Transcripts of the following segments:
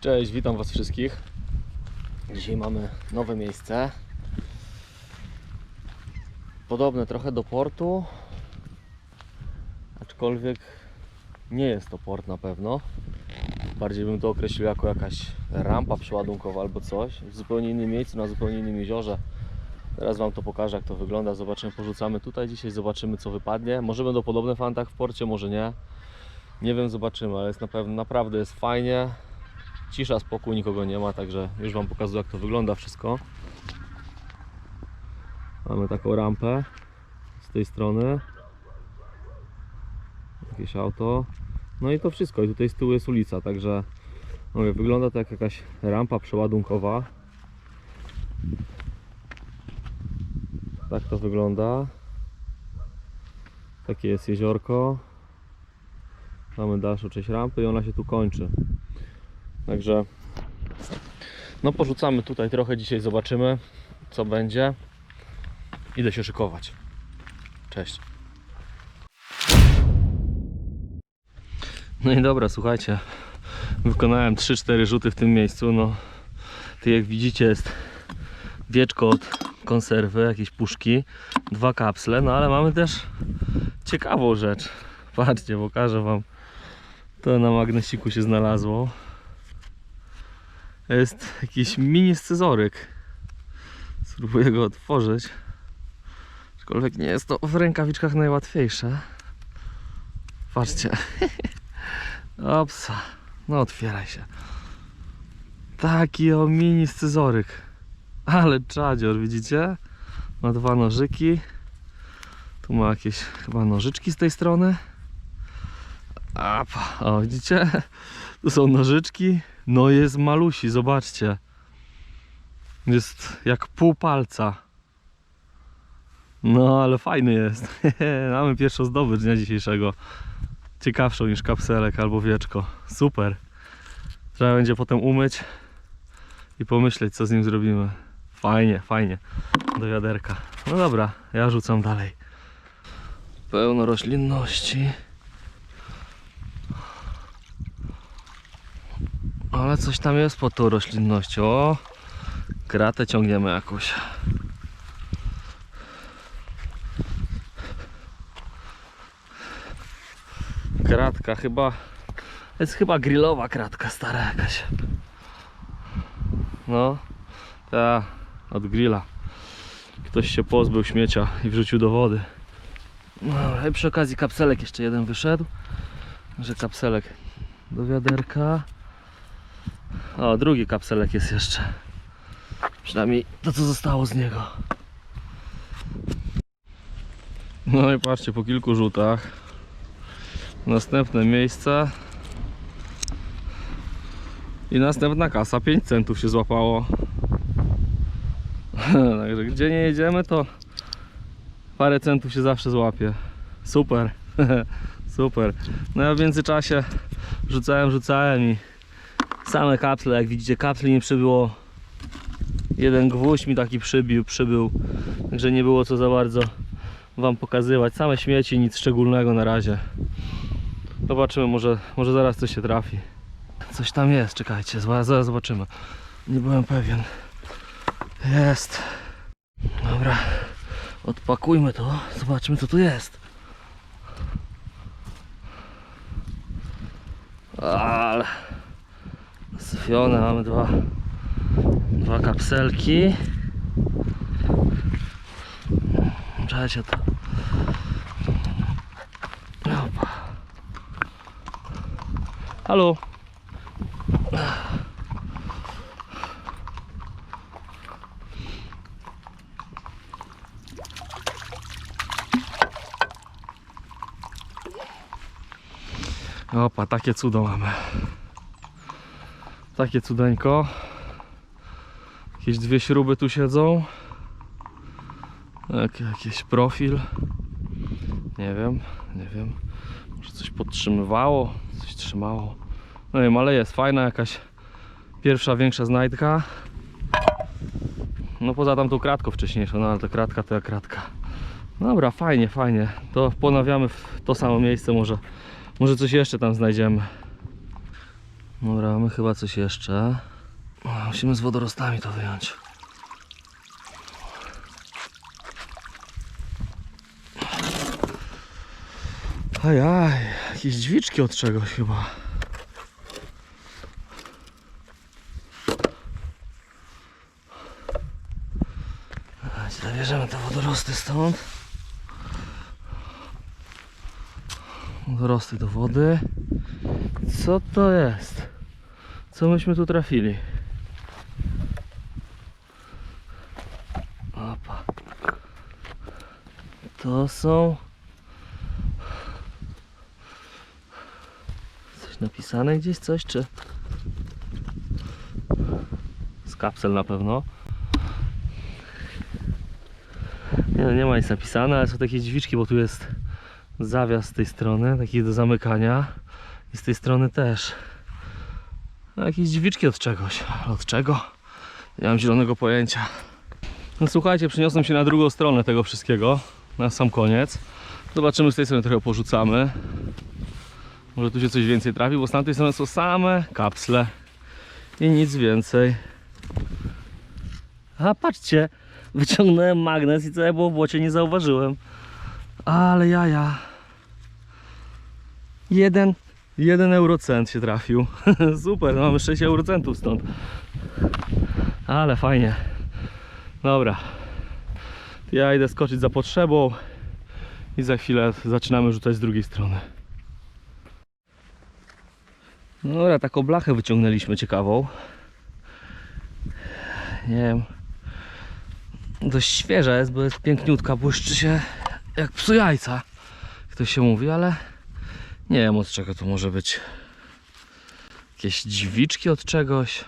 Cześć, witam Was wszystkich. Dzisiaj mamy nowe miejsce. Podobne trochę do portu, aczkolwiek nie jest to port na pewno. Bardziej bym to określił jako jakaś rampa przeładunkowa albo coś. W zupełnie innym miejscu, na zupełnie innym jeziorze. Teraz Wam to pokażę, jak to wygląda. Zobaczymy, porzucamy tutaj dzisiaj, zobaczymy co wypadnie. Może będą podobne fantach w porcie, może nie. Nie wiem, zobaczymy, ale jest na pewno, naprawdę jest fajnie. Cisza, spokój, nikogo nie ma, także już Wam pokazuję jak to wygląda wszystko. Mamy taką rampę z tej strony. Jakieś auto. No i to wszystko. I tutaj z tyłu jest ulica, także mówię, wygląda to jak jakaś rampa przeładunkowa. Tak to wygląda. Takie jest jeziorko. Mamy dalszą część rampy i ona się tu kończy. Także no porzucamy tutaj trochę dzisiaj, zobaczymy co będzie. Idę się szykować. Cześć. No i dobra, słuchajcie. Wykonałem 3-4 rzuty w tym miejscu. No, tu jak widzicie jest wieczko od konserwy, jakieś puszki, dwa kapsle, no ale mamy też ciekawą rzecz. Patrzcie, pokażę wam. To na magnesiku się znalazło. Jest jakiś mini scyzoryk. Spróbuję go otworzyć. Aczkolwiek nie jest to w rękawiczkach najłatwiejsze. Patrzcie. Opsa. No otwieraj się. Taki o mini scyzoryk. Ale czadzior, widzicie? Ma dwa nożyki. Tu ma jakieś chyba nożyczki z tej strony. Apa. O, widzicie? Tu są nożyczki. No jest malusi, zobaczcie. Jest jak pół palca. No, ale fajny jest. Mamy pierwszą zdobycz dnia dzisiejszego. Ciekawszą niż kapselek albo wieczko. Super. Trzeba będzie potem umyć i pomyśleć, co z nim zrobimy. Fajnie, fajnie. Do wiaderka. No dobra, ja rzucam dalej. Pełno roślinności. Ale coś tam jest pod tą roślinnością. O, kratę ciągniemy jakąś. Kratka chyba. Jest chyba grillowa kratka stara jakaś. No, ta od grilla. Ktoś się pozbył śmiecia i wrzucił do wody. No, i przy okazji kapselek jeszcze jeden wyszedł. Że kapselek do wiaderka. O, drugi kapselek jest jeszcze. Przynajmniej to, co zostało z niego. No i patrzcie, po kilku rzutach. Następne miejsce. I następna kasa. 5 centów się złapało. Także gdzie nie jedziemy, to parę centów się zawsze złapie. Super. Super. No ja w międzyczasie rzucałem, rzucałem i same kapsle, jak widzicie, kapsli nie przybyło. Jeden gwóźdź mi taki przybił, przybył. Także nie było co za bardzo wam pokazywać. Same śmieci, nic szczególnego na razie. Zobaczymy, może, może zaraz coś się trafi. Coś tam jest, czekajcie, zaraz zobaczymy. Nie byłem pewien. Jest. Dobra, odpakujmy to, zobaczmy co tu jest. Ale syfione, mamy dwa, dwa kapselki. Czekajcie to. Opa. Halo. Opa, takie cudo mamy. Takie cudeńko. Jakieś dwie śruby tu siedzą. Jak, jakiś profil. Nie wiem, nie wiem. Może coś podtrzymywało, coś trzymało. No wiem, ale jest fajna jakaś pierwsza większa znajdka. No poza tamtą kratką wcześniejszą, no ale to kratka to jak kratka. Dobra, fajnie, fajnie. To ponawiamy w to samo miejsce, może, może coś jeszcze tam znajdziemy. Dobra, mamy chyba coś jeszcze. Musimy z wodorostami to wyjąć. Ajaj, jakieś dźwiczki od czegoś chyba. Zabierzemy te wodorosty stąd. Wodorosty do wody. Co to jest? Co myśmy tu trafili? Opa. To są... Coś napisane gdzieś, coś czy... Z kapsel na pewno. Nie, no, nie ma nic napisane, ale są takie drzwiczki, bo tu jest zawias z tej strony, taki do zamykania. I z tej strony też. No, jakieś drzwiczki od czegoś. Ale od czego? Nie mam zielonego pojęcia. No słuchajcie, przeniosłem się na drugą stronę tego wszystkiego. Na sam koniec. Zobaczymy z tej strony trochę porzucamy. Może tu się coś więcej trafi, bo z tamtej strony są same kapsle. I nic więcej. A patrzcie, wyciągnąłem magnes i całe było w błocie, nie zauważyłem. Ale jaja. Jeden, jeden eurocent się trafił. Super, no mamy 6 eurocentów stąd. Ale fajnie. Dobra. Ja idę skoczyć za potrzebą i za chwilę zaczynamy rzucać z drugiej strony. Dobra, taką blachę wyciągnęliśmy ciekawą. Nie wiem. Dość świeża jest, bo jest piękniutka, błyszczy się jak psu jajca. Jak to się mówi, ale nie wiem od czego to może być. Jakieś dźwiczki od czegoś.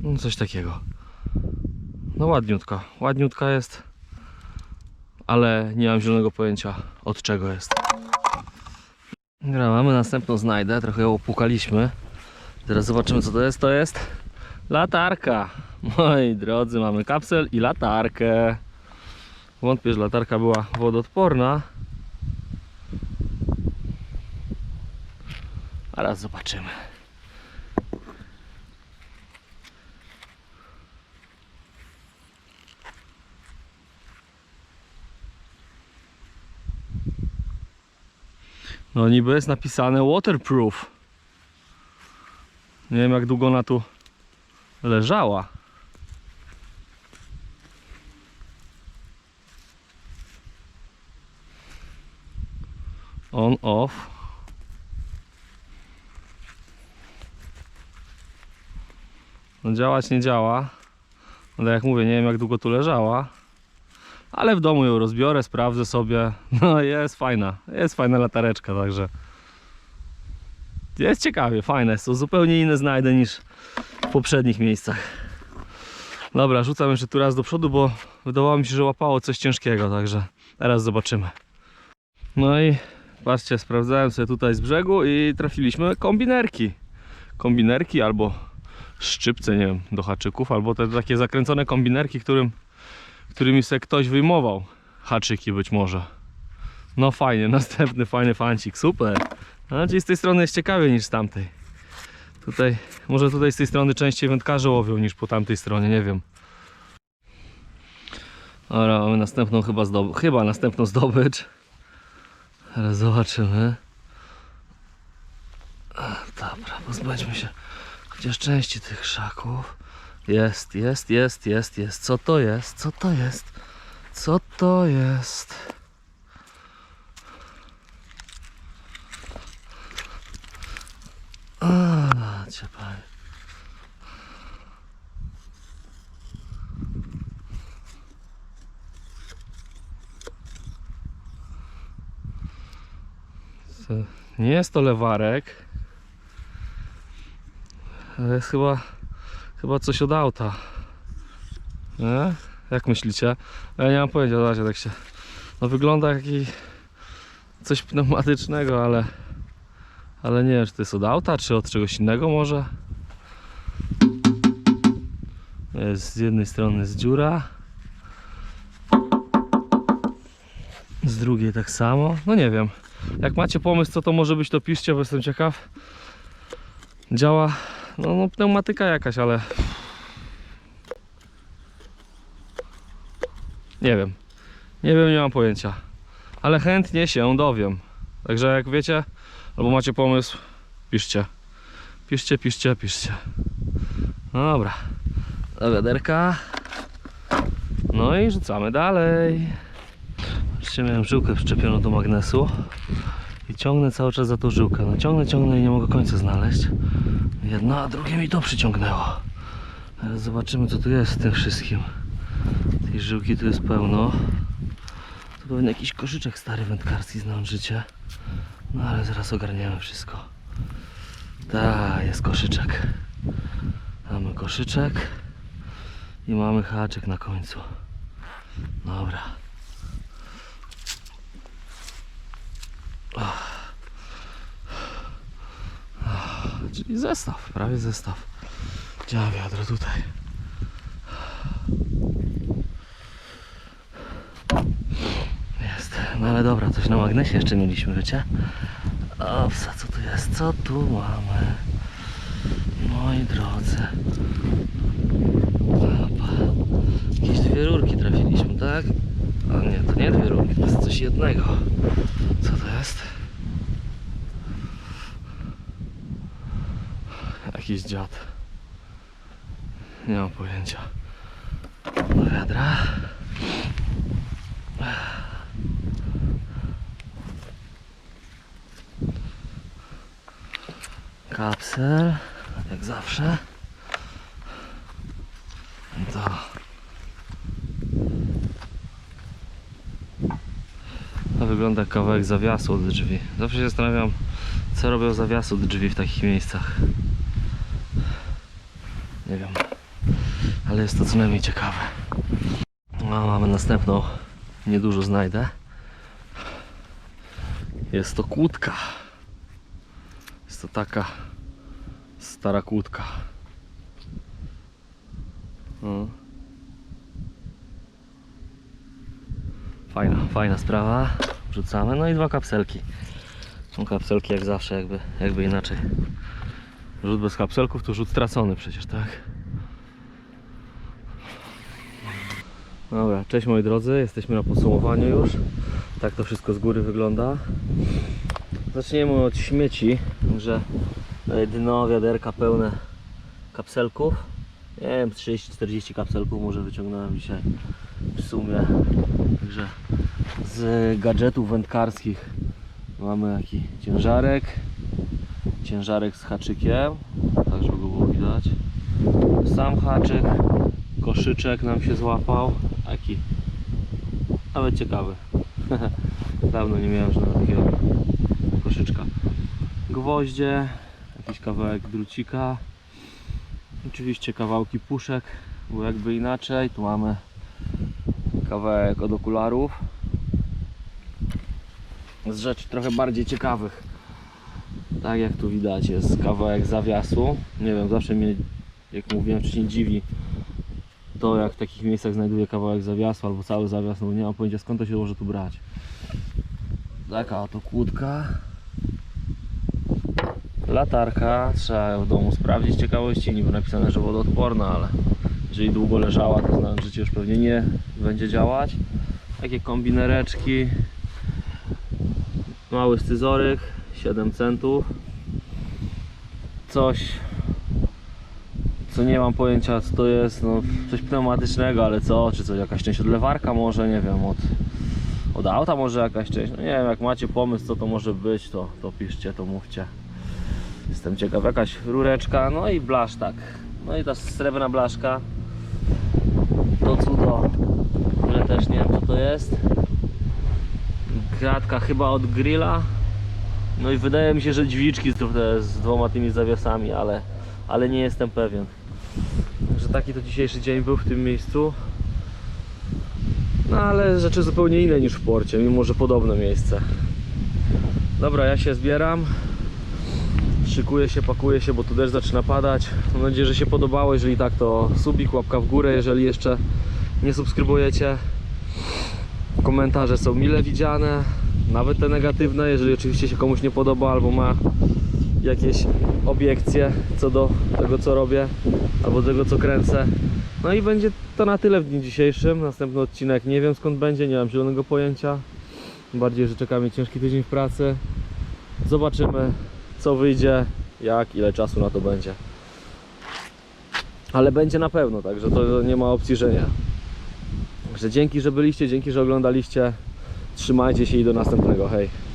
No coś takiego. No ładniutka. Ładniutka jest. Ale nie mam zielonego pojęcia od czego jest. Dobra, mamy następną znajdę. Trochę ją opłukaliśmy. Teraz zobaczymy co to jest. To jest latarka. Moi drodzy, mamy kapsel i latarkę. Wątpię, że latarka była wodoodporna. A raz zobaczymy. No niby jest napisane waterproof. Nie wiem jak długo ona tu leżała. On, off. No działać nie działa. Ale jak mówię, nie wiem jak długo tu leżała. Ale w domu ją rozbiorę, sprawdzę sobie. No jest fajna, jest fajna latareczka, także jest ciekawie, fajne. Są zupełnie inne znajdę niż w poprzednich miejscach. Dobra, rzucam jeszcze tu raz do przodu, bo wydawało mi się, że łapało coś ciężkiego, także teraz zobaczymy. No i patrzcie, sprawdzałem sobie tutaj z brzegu i trafiliśmy kombinerki. Kombinerki albo szczypce, nie wiem, do haczyków, albo te takie zakręcone kombinerki, którym, którymi sobie ktoś wyjmował haczyki być może. No fajnie, następny fajny fancik, super. Czyli z tej strony jest ciekawiej niż z tamtej. Tutaj, może tutaj z tej strony częściej wędkarze łowią niż po tamtej stronie, nie wiem. Dobra, mamy następną chyba. Chyba następną zdobycz. Teraz zobaczymy. Dobra, pozbędźmy się chociaż części tych krzaków. Jest, jest, jest, jest, jest. Co to jest? Co to jest? Co to jest? A, cię. Co? Nie jest to lewarek. Ale jest chyba, chyba coś od auta. Nie? Jak myślicie? Ja nie mam pojęcia, zobaczcie, tak się. No wygląda jak i coś pneumatycznego, ale ale nie wiem, czy to jest od auta, czy od czegoś innego może. Jest z jednej strony jest dziura. Z drugiej tak samo. No nie wiem. Jak macie pomysł, co to może być, to piszcie, bo jestem ciekaw. Działa. No, no pneumatyka jakaś, ale. Nie wiem. Nie wiem, nie mam pojęcia. Ale chętnie się dowiem. Także jak wiecie, albo macie pomysł, piszcie. Piszcie, piszcie, piszcie. No dobra. Do wiaderka. No i rzucamy dalej. Jeszcze miałem żyłkę przyczepioną do magnesu i ciągnę cały czas za tą żyłkę. No ciągnę, ciągnę i nie mogę końca znaleźć. Jedno, a drugie mi to przyciągnęło. Zobaczymy co tu jest w tym wszystkim. Tej żyłki tu jest pełno. To pewnie jakiś koszyczek stary wędkarski znam życie. No ale zaraz ogarniemy wszystko. Tak, jest koszyczek. Mamy koszyczek i mamy haczyk na końcu. Dobra. Czyli zestaw, prawie zestaw. Działa wiadro tutaj. Jest. No ale dobra, coś na magnesie jeszcze mieliśmy, wiecie? Owsa, co tu jest? Co tu mamy? Moi drodzy. Opa. Jakieś dwie rurki trafiliśmy, tak? A nie, to nie dwie rurki, to jest coś jednego. Co jest? Jakiś dziad. Nie mam pojęcia. Do wiadra. Kapsel, jak zawsze. To. Wygląda kawałek zawiasu od drzwi. Zawsze się zastanawiam, co robią zawiasy od drzwi w takich miejscach. Nie wiem, ale jest to co najmniej ciekawe. No, mamy następną, niedużo znajdę. Jest to kłódka. Jest to taka stara kłódka. No. Fajna, fajna sprawa. Wrzucamy. No i dwa kapselki. Są kapselki jak zawsze, jakby, jakby inaczej. Rzut bez kapselków to rzut stracony przecież, tak? Dobra, cześć moi drodzy, jesteśmy na podsumowaniu już. Tak to wszystko z góry wygląda. Zaczniemy od śmieci, że dno wiaderka pełne kapselków. Nie wiem, 30-40 kapselków może wyciągnąłem dzisiaj w sumie. Także z gadżetów wędkarskich mamy taki ciężarek, ciężarek z haczykiem, tak żeby go było widać. Sam haczyk, koszyczek nam się złapał, taki nawet ciekawy. Dawno nie miałem żadnego takiego koszyczka. Gwoździe, jakiś kawałek drucika, oczywiście kawałki puszek, bo jakby inaczej, tu mamy kawałek od okularów. Z rzeczy trochę bardziej ciekawych. Tak jak tu widać jest kawałek zawiasu. Nie wiem, zawsze mnie jak mówiłem wcześniej dziwi to jak w takich miejscach znajduję kawałek zawiasu albo cały zawias, no nie mam pojęcia skąd to się może tu brać. Taka oto kłódka. Latarka, trzeba ją w domu sprawdzić ciekawości, niby napisane, że wodoodporna, ale jeżeli długo leżała, to znaczy, że już pewnie nie będzie działać. Takie kombinereczki, mały scyzoryk, 7 centów, coś, co nie mam pojęcia co to jest, no coś pneumatycznego, ale co, czy coś, jakaś część od lewarka może, nie wiem, od, od auta może jakaś część, no nie wiem, jak macie pomysł co to może być, to, to piszcie, to mówcie. Jestem ciekaw, jakaś rureczka, no i blasztak. No i ta srebrna blaszka. To cudo, które też nie wiem co to jest. Kratka chyba od grilla. No i wydaje mi się, że dźwiczki z, dwoma tymi zawiasami, ale, ale nie jestem pewien. Także taki to dzisiejszy dzień był w tym miejscu. No ale rzeczy zupełnie inne niż w porcie, mimo że podobne miejsce. Dobra, ja się zbieram szykuję się, pakuję się, bo tu deszcz zaczyna padać. Mam nadzieję, że się podobało. Jeżeli tak, to subik, łapka w górę. Jeżeli jeszcze nie subskrybujecie, Komentarze są mile widziane, nawet te negatywne, jeżeli oczywiście się komuś nie podoba albo ma jakieś obiekcje co do tego co robię albo tego co kręcę. No i będzie to na tyle w dniu dzisiejszym. Następny odcinek nie wiem skąd będzie, nie mam zielonego pojęcia. Bardziej, że czeka mnie ciężki tydzień w pracy. Zobaczymy co wyjdzie, jak, ile czasu na to będzie. Ale będzie na pewno, także to nie ma opcji, że nie. Także dzięki, że byliście, dzięki, że oglądaliście. Trzymajcie się i do następnego. Hej.